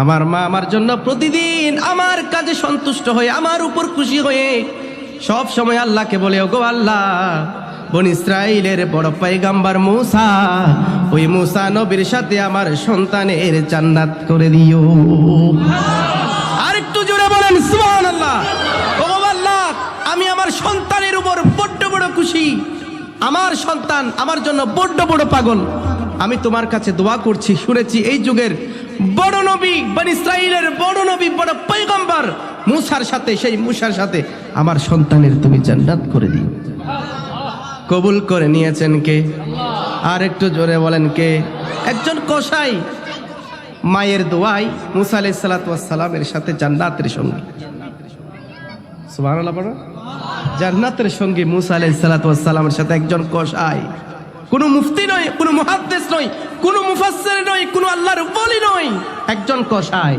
আমার মা আমার জন্য প্রতিদিন আমার কাজে সন্তুষ্ট হয়ে, আমার উপর খুশি হয়ে সব সময় আল্লাহকে বলে ও গো আল্লাহ, বন ইসরাইলের বড় পাইগাম্বার মুসা, ওই মুসা নবীর সাথে আমার সন্তানের জান্নাত করে দিও। আর একটু জোরে বলেন সুবহান আল্লাহ আল্লাহ, আমি আমার সন্তানের উপর বড্ড বড় খুশি। আমার সন্তান আমার জন্য বড্ড বড় পাগল। আমি তোমার কাছে দোয়া করছি, শুনেছি এই যুগের বড় নবী, বন ইসরাইলের বড় নবী, বড় পৈগম্বর মুসার সাথে, সেই মুসার সাথে আমার সন্তানের তুমি জান্নাত করে দিও। কবুল করে নিয়েছেন কে? আর একটু জোরে বলেন কে? একজন কসাই, মায়ের দোয়াই মুসা আলাই সালাতামের সাথে জান্নাতের সঙ্গী। জান্নাতের সঙ্গী মুসা আলাই সাথে একজন কসাই। কোনো মুফতি নয়, কোনো মুহাদ্দিস নয় কোনো মুফাসসির নয়, কোনো আল্লাহর ওলি নয়। একজন কসাই।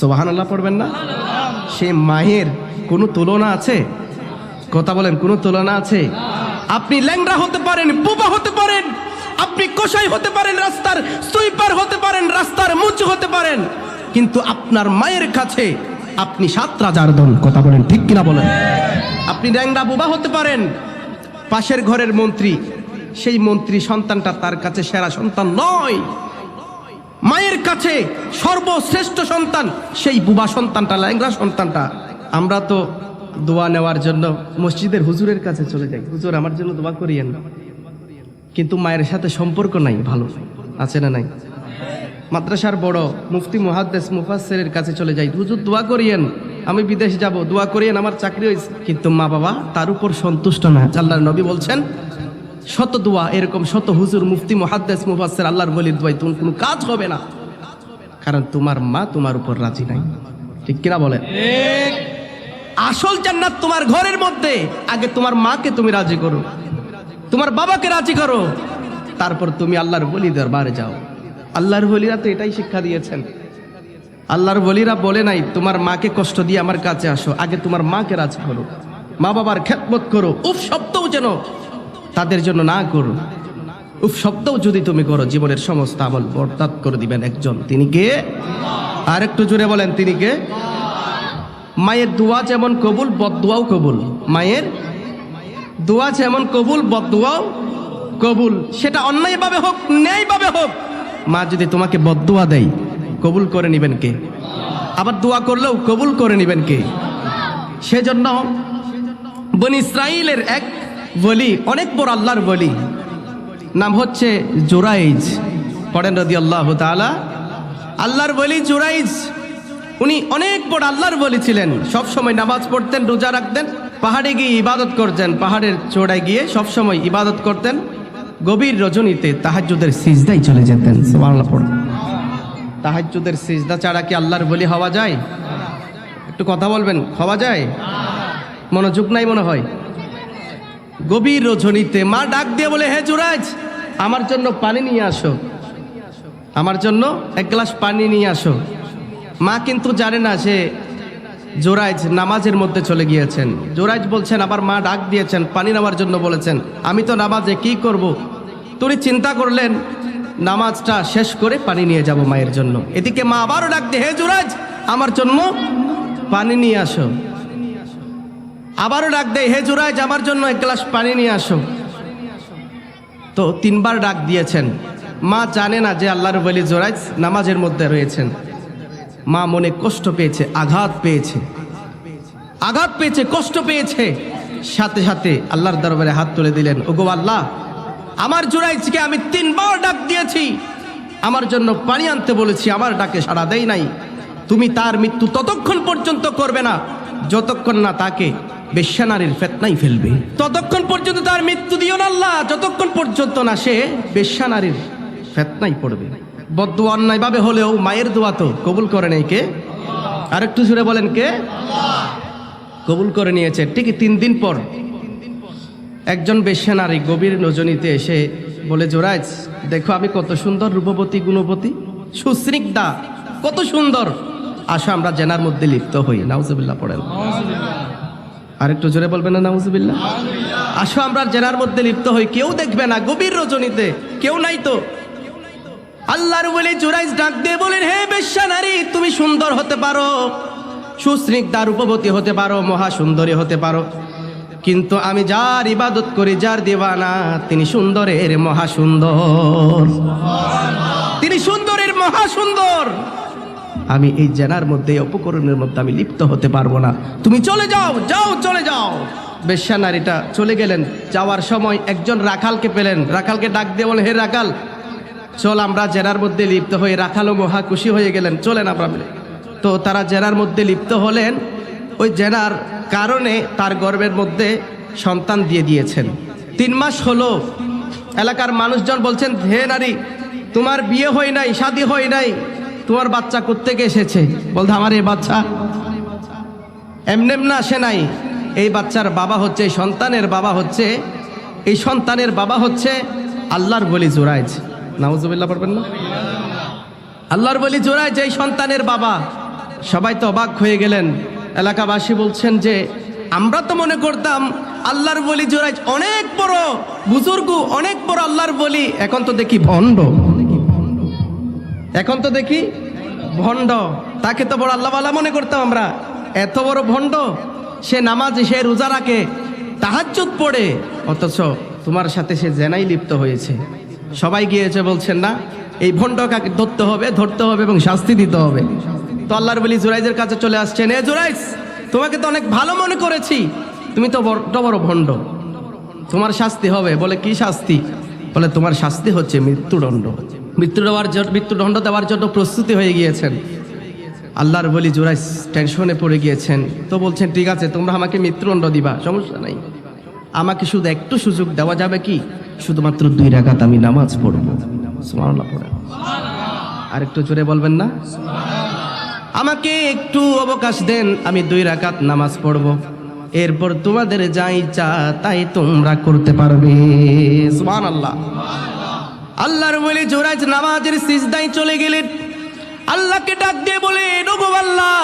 সুবহানাল্লাহ পড়বেন না? সে মায়ের কোনো তুলনা আছে? কথা বলেন, কোনো তুলনা আছে? আপনি ল্যাংড়া হতে পারেন, বোবা হতে পারেন, আপনি কসাই হতে পারেন, রাস্তার সুইপার হতে পারেন, রাস্তার মুচ হতে পারেন। কিন্তু আপনার মায়ের কাছে আপনি সাত রাজার দন কথা বলেন ঠিক কিনা বলেন? আপনি ল্যাংড়া বোবা হতে পারেন, পাশের ঘরের মন্ত্রী সেই মন্ত্রী সন্তানটা তার কাছে সেরা সন্তান নয়। মায়ের কাছে সর্বশ্রেষ্ঠ সন্তান, সেই বুবা সন্তানটা ল্যাংরা সন্তানটা। আমরা তো দোয়া নেওয়ার জন্য মসজিদের হুজুরের কাছে চলে যাই। হুজুর, আমার জন্য দোয়া করিয়েন। কিন্তু মায়ের সাথে সম্পর্ক নাই, ভালো আছে না নাই? মাদ্রাসার বড় মুফতি মুহাদ্দেস মুফাসসিরের কাছে চলে যাই। হুজুর, দোয়া করিয়েন। আমি বিদেশ যাব, দোয়া করিয়েন, আমার চাকরি হয়েছে কিন্তু মা বাবা তার উপর সন্তুষ্ট না। আল্লাহর নবী বলছেন শত দোয়া এরকম শত হুজুর মুফতি মুহাদ্দেস মুফাসসির আল্লাহর বলির দোয়াই তোমার কোনো কাজ হবে না। কারণ তোমার মা তোমার উপর রাজি নাই। ঠিক কিনা বলেন আসল জান্নাত তোমার ঘরের মধ্যে। আগে তোমার মাকে তুমি রাজি করো। তোমার বাবাকে রাজি করো। তারপর তুমি আল্লাহর বলি দরবারে যাও। আল্লাহর বলিরা তো এটাই শিক্ষা দিয়েছেন। আল্লাহর বলিরা বলে নাই তোমার মাকে কষ্ট দিয়ে আমার কাছে আসো। আগে তোমার মাকে রাজি করো। মা বাবার খেদমত করো। উফ শব্দও যেন তাদের জন্য না করো উফ যদি তুমি করো, জীবনের সমস্ত আমল বরদাত করে দিবেন একজন। তিনি কে? আর একটু জোরে বলেন, তিনি কে? মায়ের দোয়া যেমন কবুল বদুয়াও কবুল। মায়ের দোয়া যেমন কবুল বদুয়াও কবুল। সেটা অন্যায়ভাবে হোক, ন্যায়ভাবে হোক। মা যদি তোমাকে বদুয়া দেয়, কবুল করে নেবেন কে? আবার দোয়া করলেও কবুল করে নেবেন কে? সেজন্য বন ইসরাইলের এক বলি অনেক বড় আল্লাহর বলি নাম হচ্ছে জোরাইজ। পড়েন রদি আল্লাহ তালা আল্লাহর বলি জোরাইজ। উনি অনেক বড় আল্লাহর বলি ছিলেন। সব সময় নামাজ পড়তেন, রোজা রাখতেন, পাহাড়ে গিয়ে ইবাদত করতেন, পাহাড়ের চোড়ায় গিয়ে সব সময় ইবাদত করতেন, গভীর রজনীতে তাহাজ্জুদের সিজদাই চলে যেতেন। তাহাজ্জুদের সিজদা ছাড়া কি আল্লাহর বলি হওয়া যায়? একটু কথা বলবেন, হওয়া যায়? মনোযোগ নাই মনে হয়? গভীর রজনীতে মা ডাক দিয়ে বলে, হে জুরাজ আমার জন্য পানি নিয়ে আসো। আমার জন্য এক গ্লাস পানি নিয়ে আসো। মা কিন্তু জানে না সে জোরাইজ নামাজের মধ্যে চলে গিয়েছেন। জোরাইজ বলছেন, আবার মা ডাক দিয়েছেন, পানি নেওয়ার জন্য বলেছেন। আমি তো নামাজে কি করব। তুমি চিন্তা করলেন, নামাজটা শেষ করে পানি নিয়ে যাব মায়ের জন্য। এদিকে মা আবারও ডাক দিয়ে, হে জোরাইজ আমার জন্য পানি নিয়ে আসো। আবারও ডাক দেয়, হে জোরাইজ, আমার জন্য এক গ্লাস পানি নিয়ে আসো। তো তিনবার ডাক দিয়েছেন। মা জানে না যে আল্লাহর বলি জোরাইজ নামাজের মধ্যে রয়েছেন। মা মনে কষ্ট পেয়েছে, আঘাত পেয়েছে। আঘাত পেয়েছে, কষ্ট পেয়েছে। সাথে সাথে আল্লাহর দরবারে হাত তুলে দিলেন, ওগো আল্লাহ, আমার জোরাইজকে আমি তিনবার ডাক দিয়েছি। আমার জন্য পানি আনতে বলেছি, আমার ডাকে সাড়া দেয় নাই। তুমি তার মৃত্যু ততক্ষণ পর্যন্ত করবে না, যতক্ষণ না তাকে বেশ্যানারীর ফেতনাই ফেলবে। ততক্ষণ পর্যন্ত তার মৃত্যু দিও না আল্লাহ, যতক্ষণ পর্যন্ত না সে বেশ্যানারীর ফেতনাই পড়বে। বদ্ধ অন্যায়ভাবে হলেও মায়ের দোয়া তো কবুল করে নেই কে? আর একটু জুড়ে বলেন কে? কবুল করে নিয়েছে। ঠিকই তিন দিন পর একজন বেশ্যা নারী গভীর নজনীতে এসে বলে জোরাইজ দেখো আমি কত সুন্দর রূপবতী, গুণবতী, সুস্নিগ্ধা, কত সুন্দর। আসো, আমরা জেনার মধ্যে লিপ্ত হই। নাউজুবিল্লাহ, পড়েন। আর একটু জোরে বলবেন না, নাউজুবিল্লাহ? আসো আমরা জেনার মধ্যে লিপ্ত হই। কেউ দেখবে না গভীর রজনীতে। কেউ নাই তো। আল্লাহর বলে জোরাইজ ডাক দিয়ে বলেন, হে বেশ্যা নারী, তুমি সুন্দর হতে পারো। সুস্নিগ্ধা রূপবতী হতে পারো মহা সুন্দরী হতে পারো। কিন্তু আমি যার ইবাদত করি, যার দেবানা তিনি সুন্দরের মহা সুন্দর তিনি সুন্দরের মহা সুন্দর আমি এই জেনার মধ্যে, এই উপকরণের মধ্যে আমি লিপ্ত হতে পারব না। তুমি চলে যাও যাও, চলে যাও। বেশ্যা নারীটা চলে গেলেন। যাওয়ার সময় একজন রাখালকে পেলেন। রাখালকে ডাক দিয়ে বলেন, হে রাখাল, চল আমরা জেনার মধ্যে লিপ্ত হয়ে রাখালও মহা খুশি হয়ে গেলেন। চলেন আমরা তো তারা জেনার মধ্যে লিপ্ত হলেন। ওই জেনার কারণে তার গর্বের মধ্যে সন্তান দিয়ে দিয়েছেন। তিন মাস হলো। এলাকার মানুষজন বলছেন, হে নারী, তোমার বিয়ে হয় নাই, শাদি হয় নাই। তোমার বাচ্চা কোত্থেকে এসেছে? বলতে, আমার এই বাচ্চা। এমনেম না আসে নাই। এই বাচ্চার বাবা হচ্ছে, এই সন্তানের বাবা হচ্ছে, এই সন্তানের বাবা হচ্ছে আল্লাহর বলি জোরাইজ। নাউজুবিল্লাহ পড়বেন না? আল্লাহর বলি জোরাইজ, এই সন্তানের বাবা। সবাই তো অবাক হয়ে গেলেন। এলাকাবাসী বলছেন যে, আমরা তো মনে করতাম আল্লাহর বলি জোরাইজ অনেক বড়, বুজুর্গ অনেক বড় আল্লাহর বলি। এখন তো দেখি ভণ্ড। এখন তো দেখি ভণ্ড। তাকে তো বড় আল্লাহওয়ালা মনে করতাম আমরা। এত বড় ভণ্ড, সে নামাজ, সে রোজা রাখে, তাহাজ্জুদ পড়ে। অথচ তোমার সাথে সে জেনাই লিপ্ত হয়েছে। সবাই গিয়েছে, বলছেন না, এই ভণ্ডকাকে ধরতে হবে ধরতে হবে এবং শাস্তি দিতে হবে। তো আল্লাহর বলি জুরাইজের কাছে চলে আসছেন, এ জুরাইজ, তোমাকে তো অনেক ভালো মনে করেছি। তুমি তো বড় বড় ভণ্ড। তোমার শাস্তি হবে। বলে, কি শাস্তি? বলে, তোমার শাস্তি হচ্ছে মৃত্যুদণ্ড। মৃত্যু দেওয়ার জন্য মৃত্যুদণ্ড দেওয়ার জন্য প্রস্তুতি হয়ে গিয়েছেন। আল্লাহর বলি জোরাই টেনশনে পড়ে গিয়েছেন। তো বলছেন, ঠিক আছে, তোমরা আমাকে মৃত্যুদণ্ড দিবা, সমস্যা নাই। আমাকে শুধু একটু সুযোগ দেওয়া যাবে কি? শুধুমাত্র দুই রাকাত আমি নামাজ পড়ব। আর একটু জোরে বলবেন না? আমাকে একটু অবকাশ দেন, আমি দুই রাকাত নামাজ পড়ব। এরপর তোমাদের যা ইচ্ছা তাই তোমরা করতে পারবে। সুবহান আল্লাহ আল্লাহর বলে জোরাজ নামাজের সিজদায় চলে গেলেন। আল্লাহকে ডাক দিয়ে বলে নগো আল্লাহ,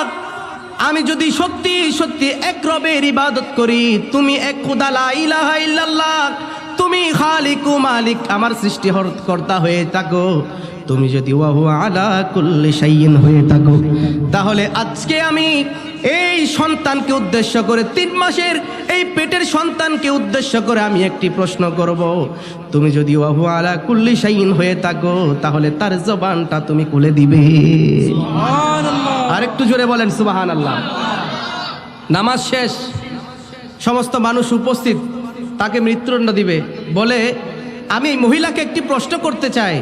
আমি যদি সত্যি সত্যি এক রবের ইবাদত করি, তুমি এক খুদা লা ইলাহা ইল্লাল্লাহ, তুমি খালিক মালিক, আমার সৃষ্টি কর্তা হয়ে থাকো। তুমি যদি ওয়াহু আলা কুল্লি শাইইন হয়ে থাকো, তাহলে আজকে আমি এই সন্তানকে উদ্দেশ্য করে তিন মাসের এই পেটের সন্তানকে উদ্দেশ্য করে আমি একটি প্রশ্ন করব। তুমি যদি ওয়াহু আলা কুল্লি শাইইন হয়ে থাকো তাহলে তার জবানটা তুমি খুলে দিবে। আরেকটু জোরে বলেন সুবাহান আল্লাহ নামাজ শেষ সমস্ত মানুষ উপস্থিত তাকে মৃত্যুদণ্ড দিবে। বলে আমি মহিলাকে একটি প্রশ্ন করতে চাই।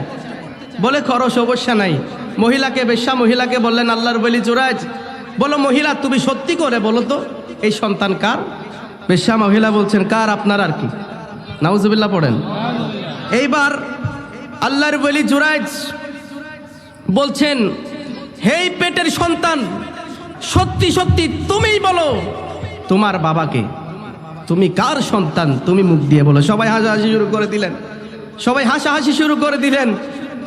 বলে খরচ সমস্যা নাই। মহিলাকে বেশ্যা মহিলাকে বললেন আল্লাহর বলি জোরাজ বলো, মহিলা, তুমি সত্যি করে বলো তো, এই সন্তান কার? বেশ্যা মহিলা বলছেন, কার আপনার আর কি? নাউজুবিল্লাহ পড়েন। এইবার আল্লাহর বলি জুরাইজ বলছেন, হেই পেটের সন্তান, সত্যি সত্যি তুমিই বলো, তোমার বাবাকে, তুমি কার সন্তান? তুমি মুখ দিয়ে বলো। সবাই হাসাহাসি শুরু করে দিলেন। সবাই হাসাহাসি শুরু করে দিলেন।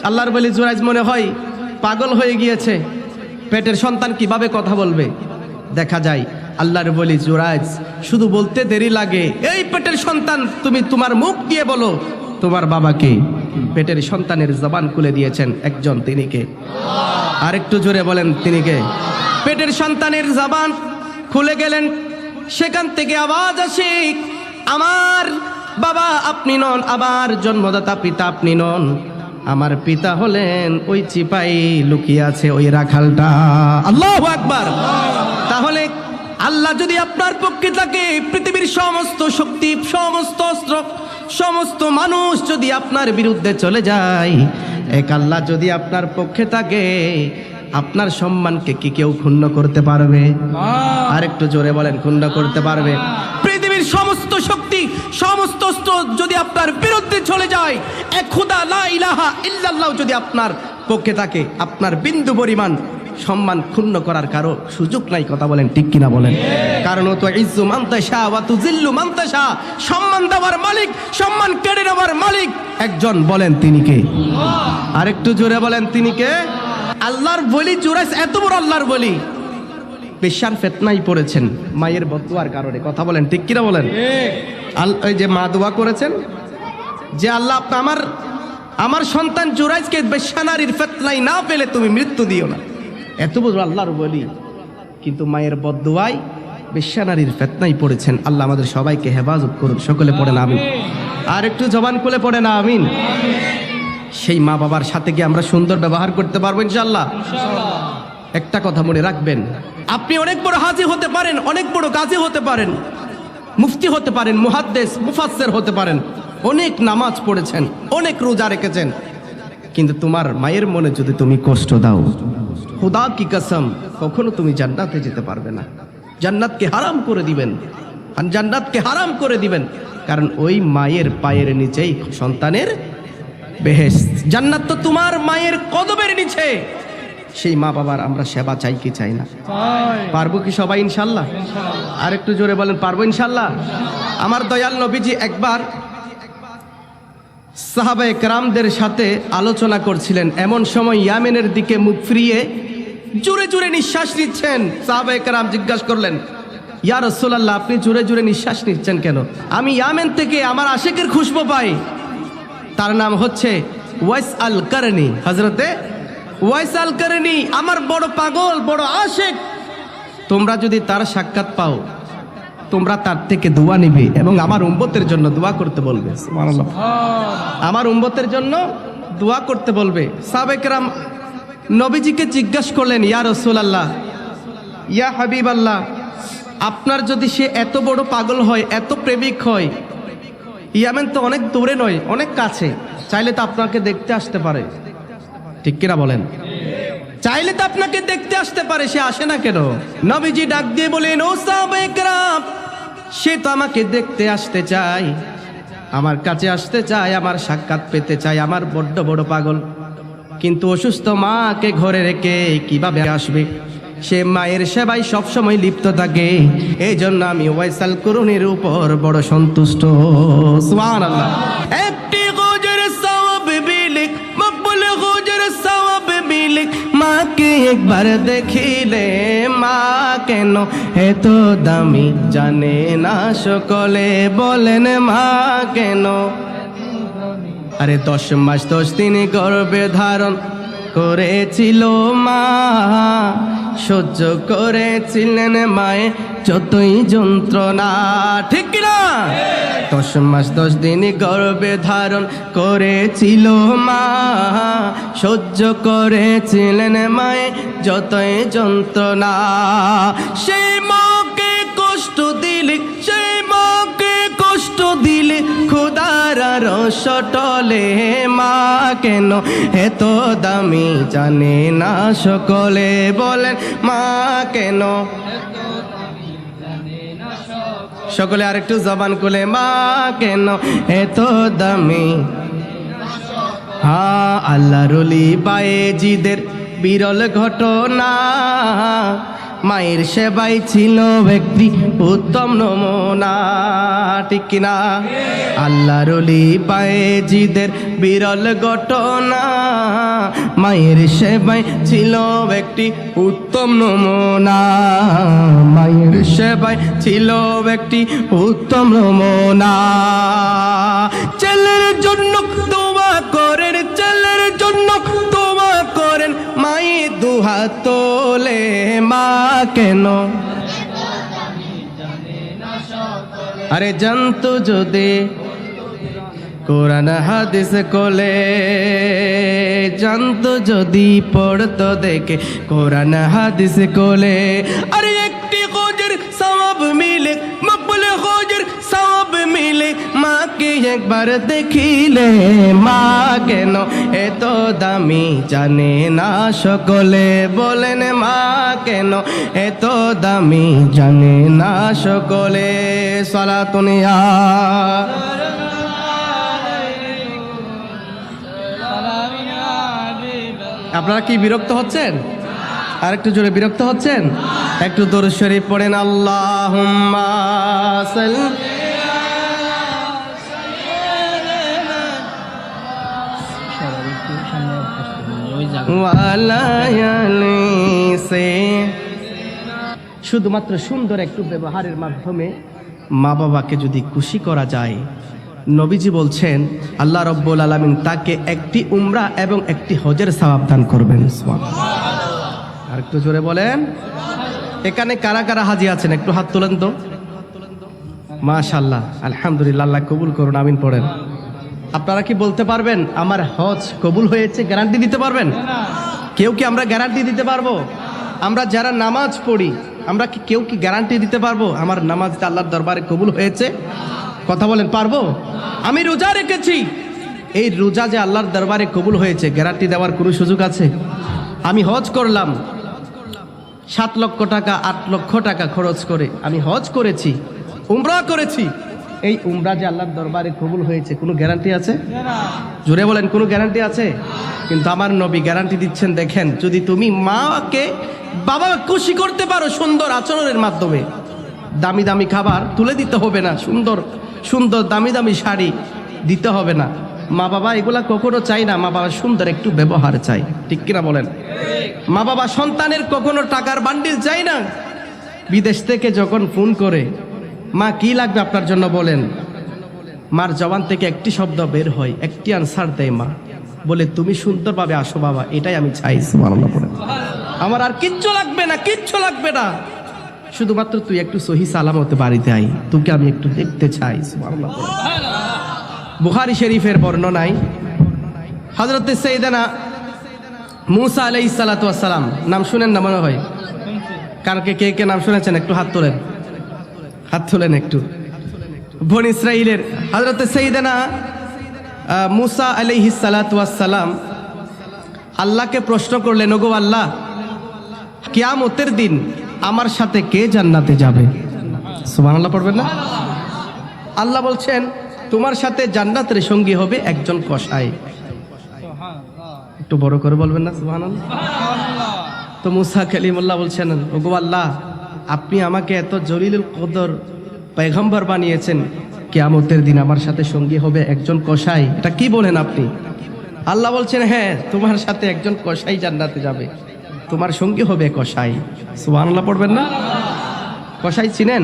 আল্লাহর বলি জুরাইজ মনে হয় পাগল হয়ে গিয়েছে। পেটের সন্তান কীভাবে কথা বলবে? দেখা যায়, আল্লাহর বলি, জুরাইজ, শুধু বলতে দেরি লাগে। এই পেটের সন্তান, তুমি তোমার মুখ দিয়ে বলো, তোমার বাবাকে। পেটের সন্তানের জবান খুলে দিয়েছেন একজন তিনিকে। আরেকটু জোরে বলেন তিনিকে। পেটের সন্তানের জবান খুলে গেলেন। সেখান থেকে আওয়াজ আসে, আমার বাবা আপনি নন, আমার জন্মদাতা পিতা আপনি নন। আমার পিতা হলেন ওই চিপাই লুকিয়ে আছে ওই রাখালটা। আল্লাহ আকবার। তাহলে আল্লাহ যদি আপনার পক্ষে থাকে পৃথিবীর সমস্ত শক্তি সমস্ত অস্ত্র সমস্ত মানুষ যদি আপনার বিরুদ্ধে চলে যায় এক আল্লাহ যদি আপনার পক্ষে থাকে আপনার সম্মানকে কি কেউ ক্ষুণ্ণ করতে পারবে? আর একটু জোরে বলেন ক্ষুণ্ণ করতে পারবে। পৃথিবীর সমস্ত শক্তি সমস্ত অস্ত্র যদি আপনার এক খুদা লা ইলাহা ইল্লাল্লাহ যদি আপনার পক্ষে থাকে আপনার বিন্দু পরিমাণ সম্মান ক্ষুণ্ণ করার কারও সুযোগ নাই কথা বলেন ঠিক কিনা বলেন। কারণ ও তো ইজ্জু মান্তাসা ওয়া তুজিল্লু মান্তাসা সম্মান দেওয়ার মালিক সম্মান কেড়ে নেওয়ার মালিক একজন বলেন তিনি কে? আরেকটু জোরে বলেন তিনি কে? আল্লাহর বলি জোরাইস এত বড় আল্লাহর বলি। পেশার ফেতনাই পড়েছেন মায়ের বদুয়ার কারণে কথা বলেন ঠিক কিনা বলেন? ওই যে মা দোয়া করেছেন যে আল্লাহ আমার আমার সন্তান জুরাইজকে বেশানারির ফেতনাই না পেলে তুমি মৃত্যু দিও না। এত বড় আল্লাহর বলি কিন্তু মায়ের বদুয়ায় বেশ্যানারীর ফেতনাই পড়েছেন। আল্লাহ আমাদের সবাইকে হেফাজত করুন, সকলে পড়েন, আমিন। আর একটু জবান খুলে পড়ে না আমিন। সেই মা বাবার সাথে গিয়ে আমরা সুন্দর ব্যবহার করতে পারব ইনশাল্লাহ একটা কথা মনে রাখবেন, আপনি অনেক বড় হাজি হতে পারেন, অনেক বড় গাজী হতে পারেন, মুফতি হতে পারেন, মুহাদ্দেস, মুফাসসির হতে পারেন। অনেক নামাজ পড়েছেন অনেক রোজা রেখেছেন। কিন্তু তোমার মায়ের মনে যদি তুমি কষ্ট দাও খুদা কি কসম কখনো তুমি জান্নাতে যেতে পারবে না। জান্নাতকে হারাম করে দিবেন আর জান্নাতকে হারাম করে দিবেন কারণ ওই মায়ের পায়ের নিচেই সন্তানের বেহেস জান্নাত তো তোমার মায়ের কদমের নিচে। সেই মা বাবার আমরা সেবা চাই কি চাই না? পারব কি সবাই ইনশাল্লাহ? আর একটু জোরে বলেন পারব ইনশাল্লাহ? আমার দয়াল নবীজি একবার সাহাবা একরামদের সাথে আলোচনা করছিলেন। এমন সময় ইয়ামেনের দিকে মুখ ফিরিয়ে জুড়ে জুড়ে নিঃশ্বাস নিচ্ছেন। সাহাবা একরাম জিজ্ঞাসা করলেন, ইয়া রসোল্লাহ আপনি জুড়ে জুড়ে নিঃশ্বাস নিচ্ছেন কেন? আমি ইয়ামেন থেকে আমার আশেকের খুশবো পাই। তার নাম হচ্ছে ওয়াইস আল কারণী হজরতে ওয়াইস আল কারণী আমার বড় পাগল, বড় আশেক। তোমরা যদি তার সাক্ষাৎ পাও তোমরা তার থেকে দোয়া নিবে এবং আমার উম্বতের জন্য দোয়া করতে বলবে। আমার উম্বতের জন্য দোয়া করতে বলবে। সাবেকরাম নবীজিকে জিজ্ঞাসা করলেন ইয়া রসুল আল্লাহ ইয়া হাবিব আল্লাহ আপনার যদি সে এত বড় পাগল হয় এত প্রেমিক হয় ইয়ামেন তো অনেক দূরে নয় অনেক কাছে চাইলে তো আপনাকে দেখতে আসতে পারে। ঠিক কিনা বলেন? চাইলে তো আপনাকে দেখতে আসতে পারে সে আসে না কেন? নবীজি ডাক দিয়ে বলেন ও সাহাবায়ে-কেরাম, সে তো আমাকে দেখতে আসতে চায়। আমার কাছে আসতে চায়, আমার সাক্ষাৎ পেতে চায়, আমার বড্ড বড় পাগল। কিন্তু অসুস্থ মাকে ঘরে রেখে কীভাবে আসবে? সে মায়ের সেবায় সবসময় লিপ্ত থাকে। এই জন্য আমি ওয়াইসাল করুণের উপর বড় সন্তুষ্ট। একটি মাকে একবার দেখিলে, মা কেন এত দামি জানে না সকলে? বলেন, মা কেন? আরে দশ মাস দশ দিন গর্বে ধারণ করেছিল মা, সহ্য করেছিলেন মায়ে যতই যন্ত্রণা। ঠিক না দশ মাস, দশ দিন গর্ভে ধারণ করেছিল মা, সহ্য করেছিলেন মায়ে যতই যন্ত্রণা। সেই মাকে রসটলে মা কেন? এত দামি জানে না সকলে বলেন, মা কেন? সকলে আরেকটু জবান খুলে, মা কেন? এত দামি। হ্যাঁ আল্লাহ রলি বায়েজিদের বিরল ঘটনা। মায়ের সেবাই ছিল ব্যক্তি উত্তম নমুনা, ঠিক কিনা? আল্লাহ রলি বায়েজিদের বিরল ঘটনা, মায়ের সেবাই ছিল ব্যক্তি উত্তম নমুনা, মায়ের সেবাই ছিল ব্যক্তি উত্তম নমুনা। ছেলের জন্য দোয়া করেন, ছেলের জন্য দুহা তোলে মা কেন? আরে জানতো যদি কোরআন হাদিস কোলে জানতো যদি পড়তো দেখে কোরআন হাদিস কোলে আরে একটি মকবুল খোঁজের সওয়াব মিলে মাকে একবার দেখিলে। মা কেন এত দামি জানে না সকলে? বলেন, মা কেন এত দামি জানে না সকলে? সালাতুনিয়া আপনারা কি বিরক্ত হচ্ছেন? আর একটু জোরে বিরক্ত হচ্ছেন? একটু দরুদ শরীফ পড়েন আল্লাহ শুধুমাত্র সুন্দর একটু ব্যবহারের মাধ্যমে মা বাবাকে যদি খুশি করা যায় নবীজি বলছেন আল্লাহ রব্বুল আলমিন তাকে একটি উমরা এবং একটি হজের দান করবেন। আর একটু জোরে বলেন। এখানে কারা কারা হাজি আছেন? একটু হাত তোলেন তো। মাশাল্লাহ আলহামদুলিল্লাহ আল্লাহ কবুল করুন আমিন পড়েন। আপনারা কি বলতে পারবেন, আমার হজ কবুল হয়েছে গ্যারান্টি দিতে পারবেন? কেউ কি আমরা গ্যারান্টি দিতে পারব? আমরা যারা নামাজ পড়ি, আমরা কি কেউ কি গ্যারান্টি দিতে পারব? আমার নামাজ আল্লাহর দরবারে কবুল হয়েছে। কথা বলেন, পারব? আমি রোজা রেখেছি। এই রোজা যে আল্লাহর দরবারে কবুল হয়েছে গ্যারান্টি দেওয়ার কোনো সুযোগ আছে? আমি হজ করলাম। সাত লক্ষ টাকা, আট লক্ষ টাকা খরচ করে আমি হজ করেছি, উমরা করেছি। এই উমরা যে আল্লাহর দরবারে কবুল হয়েছে, কোনো গ্যারান্টি আছে? জোরে বলেন, কোনো গ্যারান্টি আছে? কিন্তু আমার নবী গ্যারান্টি দিচ্ছেন, দেখেন, যদি তুমি মাকে বাবা খুশি করতে পারো সুন্দর আচরণের মাধ্যমে, দামি দামি খাবার তুলে দিতে হবে না, সুন্দর সুন্দর দামি দামি শাড়ি দিতে হবে না। মা বাবা এগুলা কখনো চাই না, মা বাবা সুন্দর একটু ব্যবহার চাই ঠিক কিনা বলেন? মা বাবা সন্তানের কখনো টাকার বান্ডিল চাই না? বিদেশ থেকে যখন ফোন করে মা কি লাগবে আপনার জন্য বলেন? মার জবান থেকে একটি শব্দ বের হয় একটি আনসার দেয় মা। বলে তুমি সুন্দরভাবে আসো বাবা এটাই আমি চাই। আমার আর কিচ্ছু লাগবে না কিচ্ছু লাগবে না। শুধুমাত্র তুই একটু সহি সালামতে বাড়িতে আই তোকে আমি একটু দেখতে চাই। বুখারি শরীফের বর্ণনায় হজরত সৈদানা মুসা আলাই সালাম নাম শুনেন না মনে হয়? কারকে কে কে নাম শুনেছেন? একটু হাত তোলেন। হাত তোলেন একটু। বন ইসরাইলের হজরত সৈদানা মুসা আলাইহি সালাম আল্লাহকে প্রশ্ন করলেন, ওগো আল্লাহ, কিয়ামতের দিন আমার সাথে কে জান্নাতে যাবে? সুবহানাল্লাহ পড়বেন না? আল্লাহ বলছেন, তোমার সাথে জান্নাতের সঙ্গী হবে একজন কসাই। একটু বড় করে বলবেন না, সুবহানাল্লাহ? তো মুসা কালিমুল্লাহ বলছেন, ওগো আল্লাহ আপনি আমাকে এত জলিলুল কদর পেগম্বর বানিয়েছেন, কিয়ামতের দিন আমার সাথে সঙ্গী হবে একজন কসাই। এটা কি বলেন আপনি? আল্লাহ বলছেন হ্যাঁ তোমার সাথে একজন কসাই জান্নাতে যাবে। তোমার সঙ্গী হবে কসাই। সুবহানাল্লাহ পড়বেন না? কসাই চিনেন?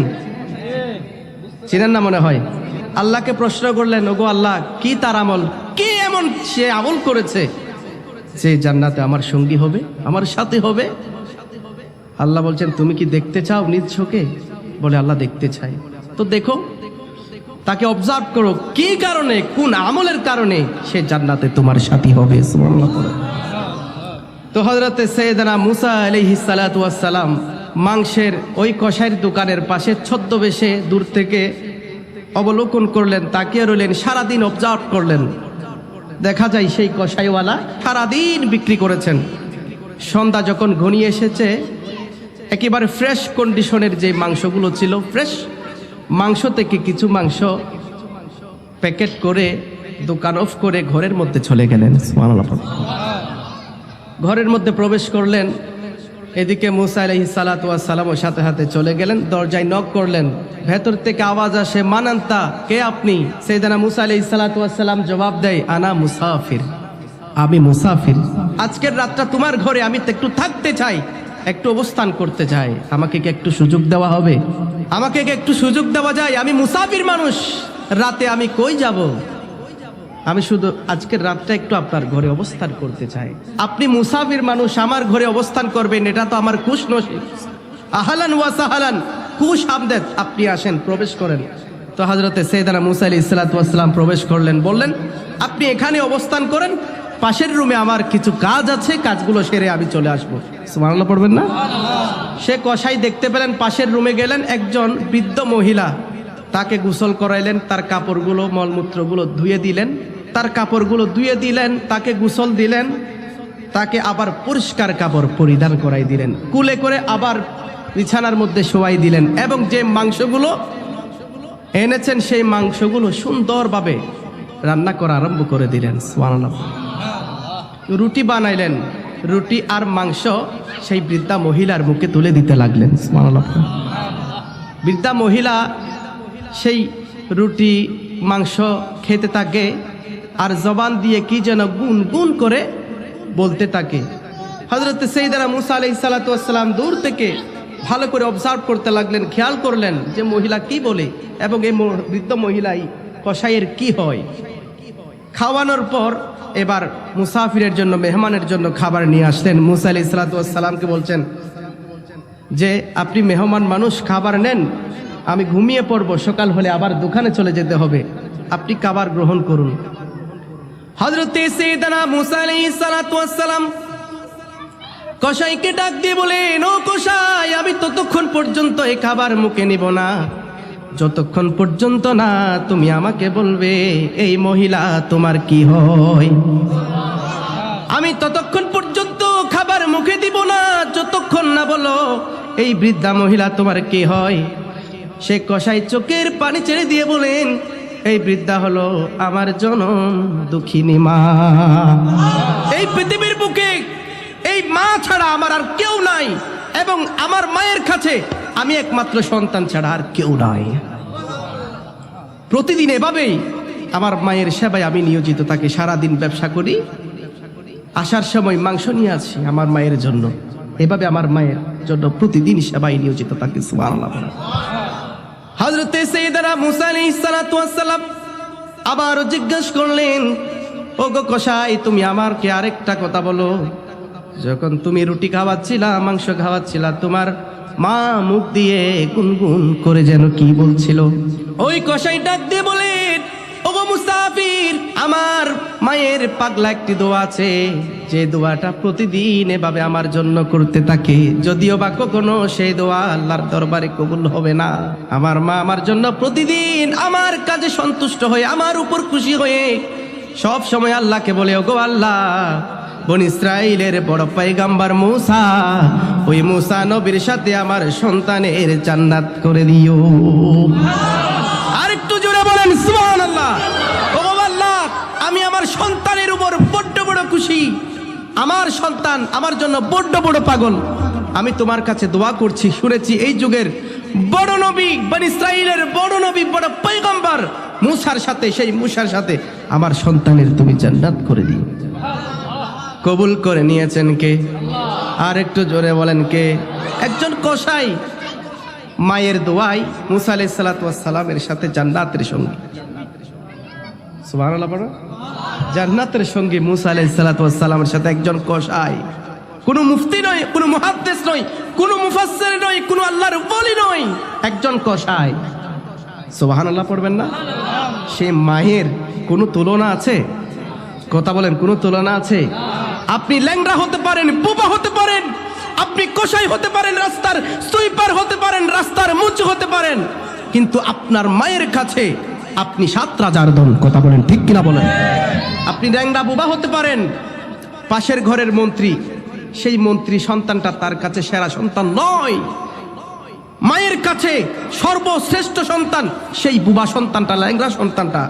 চিনেন না মনে হয়? আল্লাহকে প্রশ্ন করলেন, ওগো আল্লাহ, কি তার আমল? কি এমন সে আমল করেছে যে জান্নাতে আমার সঙ্গী হবে, আমার সাথে হবে? আল্লাহ বলছেন, তুমি কি দেখতে চাও নিজ চোখে? বলে, আল্লাহ দেখতে চাই। তো দেখো, তাকে অবজার্ভ করো, কি কারণে, কোন আমলের কারণে সে জান্নাতে তোমার সাথী হবে। তো হজরতে সৈয়দনা মুসা আলাইহি সালাম মাংসের ওই কষাইয়ের দোকানের পাশে ছদ্মবেশে দূর থেকে অবলোকন করলেন, তাকিয়ে রইলেন, সারাদিন অবজার্ভ করলেন। দেখা যায় সেই কষাইওয়ালা সারাদিন বিক্রি করেছেন। সন্ধ্যা যখন ঘনিয়ে এসেছে একেবারে ফ্রেশ কন্ডিশনের যে মাংসগুলো ছিল ফ্রেশ মাংস থেকে কিছু মাংস প্যাকেট করে দোকান অফ করে ঘরের মধ্যে চলে গেলেন। ঘরের মধ্যে প্রবেশ করলেন। এদিকে মুসা আলহি সালাতামও সাথে সাথে চলে গেলেন। দরজায় নক করলেন। ভেতর থেকে আওয়াজ আসে মানান্তা কে আপনি? সেই সেইদানা মুসা আলহি সালাতাম জবাব দেয় আনা মুসাফির। আমি মুসাফির। আজকের রাতটা তোমার ঘরে আমি তো একটু থাকতে চাই। একটু অবস্থান করতে চাই আমাকে কি একটু সুযোগ দেওয়া হবে? আমাকে কি একটু সুযোগ দেওয়া যায়? আমি মুসাফির মানুষ। রাতে আমি কই যাব? আমি শুধু আজকের রাতটা একটু আপনার ঘরে অবস্থান করতে চাই। আপনি মুসাফির মানুষ, আমার ঘরে অবস্থান করবেন, এটা তো আমার খুশ নসিব। আহালান ওয়া সাহালান, খুশ আমদেদ। আপনি আসেন, প্রবেশ করেন। তো হজরতে সৈদানা মুসা আলী ইসলাতাম প্রবেশ করলেন, বললেন, আপনি এখানে অবস্থান করেন পাশের রুমে আমার কিছু কাজ আছে, কাজগুলো সেরে আমি চলে আসব। সুবহানাল্লাহ পড়বেন না? সে কষাই দেখতে পেলেন, পাশের রুমে গেলেন, একজন বৃদ্ধ মহিলা। তাকে গোসল করাইলেন, তার কাপড়গুলো, মলমূত্রগুলো ধুয়ে দিলেন। তার কাপড়গুলো ধুয়ে দিলেন, তাকে গোসল দিলেন। তাকে আবার পরিষ্কার কাপড় পরিধান করাই দিলেন। কুলে করে আবার বিছানার মধ্যে শোয়াই দিলেন। এবং যে মাংসগুলো এনেছেন, সেই মাংসগুলো সুন্দরভাবে রান্না করা আরম্ভ করে দিলেন। রুটি বানাইলেন, রুটি আর মাংস সেই বৃদ্ধা মহিলার মুখে তুলে দিতে লাগলেন। বৃদ্ধা মহিলা সেই রুটি, মাংস খেতে থাকে আর জবান দিয়ে কি যেন গুন গুন করে বলতে থাকে হজরত সৈদারা মুসা আলাই সালাতাম দূর থেকে ভালো করে অবজার্ভ করতে লাগলেন, খেয়াল করলেন যে মহিলা কি বলে এবং এই বৃদ্ধ মহিলাই কসাইয়ের কি হয় খাওয়ানোর পর এবার মুসাফিরের জন্য, মেহমানের জন্য খাবার নিয়ে আসলেন। মুসা আলি সালাতামকে বলছেন যে, আপনি মেহমান মানুষ, খাবার নেন। আমি ঘুমিয়ে পড়ব, সকাল হলে আবার দোকানে চলে যেতে হবে। আপনি খাবার গ্রহণ করুন। কসাইকে ডাক দিয়ে বলেন, ও কসাই, আমি ততক্ষণ পর্যন্ত এই খাবার মুখে নিব না। যতক্ষণ পর্যন্ত না তুমি আমাকে বলবে, এই মহিলা, তোমার কি হয়? আমি ততক্ষণ পর্যন্ত খাবার মুখে দিব না, যতক্ষণ না বলো, এই বৃদ্ধা মহিলা, তোমার কি হয়? সে কষাই চোখের পানি ছেড়ে দিয়ে বলেন, এই বৃদ্ধা হলো আমার জনম দুঃখিনী মা। এই পৃথিবীর বুকে এই মা ছাড়া আমার আর কেউ নাই। এবং আমার মায়ের কাছে আমি একমাত্র সন্তান ছাড়া আর কেউ নাই। প্রতিদিন এভাবেই আমার মায়ের সেবায় আমি নিয়োজিত তাকে সারাদিন ব্যবসা করি। আসার সময় মাংস নিয়ে আসি আমার মায়ের জন্য। এভাবে আমার মায়ের জন্য প্রতিদিন সেবায় নিয়োজিত তাকে সালাতু ওয়াস সালাম আবারও জিজ্ঞেস করলেন ও গো কসাই, তুমি আমাকে আরেকটা কথা বলো। যখন তুমি রুটি খাওয়াচ্ছিলা, মাংস খাওয়াচ্ছিলা, তোমার মা মুখ দিয়ে গুনগুন করে যেন কি বলছিল? ওই কষাই ডাক দিয়ে বলেন ওগো মুস্তাফির, আমার মায়ের পাগলা একটি দোয়া আছে। যে দোয়াটা প্রতিদিন এভাবে আমার জন্য করতে থাকে। যদিও বা কখনো সেই দোয়া আল্লাহর দরবারে কবুল হবে না। আমার মা আমার জন্য প্রতিদিন আমার কাজে সন্তুষ্ট হয়ে, আমার উপর খুশি হয়ে সব সময় আল্লাহকে বলে, ওগো আল্লাহ বন ইসরায়েলের বড় পাইগাম্বার মূসা, ওই মূসা নবীর সাথে আমার সন্তানের জান্নাত করে দিও। আর একটু জোরে বলেন, সুবহানাল্লাহ। আল্লাহ, আমি আমার সন্তানের উপর বড্ড বড় খুশি। আমার সন্তান আমার জন্য বড্ড বড় পাগল। আমি তোমার কাছে দোয়া করছি, শুনেছি এই যুগের বড় নবী, বন ইসরায়েলের বড় নবী, বড় পৈগম্বর মুসার সাথে, সেই মুসার সাথে আমার সন্তানের তুমি জান্নাত করে দিও। কবুল করে নিয়েছেন কে? আর একটু জোরে বলেন কে? একজন কসাই মায়ের দোয়াই মুসা আলাই সালামের সাথে জান্নাতের সঙ্গী। জান্নাতের সঙ্গী মুসা আলাই সালামের সাথে একজন কসাই। কোনো মুফতি নয়, কোনো মুহাদ্দিস নয়, কোনো মুফাসসির নয়, কোনো আল্লাহর ওলি নয়, একজন কসাই। সুবহানাল্লাহ পড়বেন না? সে মায়ের কোনো তুলনা আছে? কথা বলেন, কোনো তুলনা আছে? আপনি ল্যাংরা হতে পারেন বোবা হতে পারেন, আপনি কসাই হতে পারেন রাস্তার, সুইপার হতে পারেন রাস্তার, মুচু হতে পারেন। কিন্তু আপনার মায়ের কাছে আপনি সাত রাজার দল, কথা বলেন ঠিক কিনা বলেন? আপনি ল্যাংরা বোবা হতে পারেন, পাশের ঘরের মন্ত্রী, সেই মন্ত্রী সন্তানটা তার কাছে সেরা সন্তান নয়। মায়ের কাছে সর্বশ্রেষ্ঠ সন্তান, সেই বুবা সন্তানটা ল্যাংরা সন্তানটা।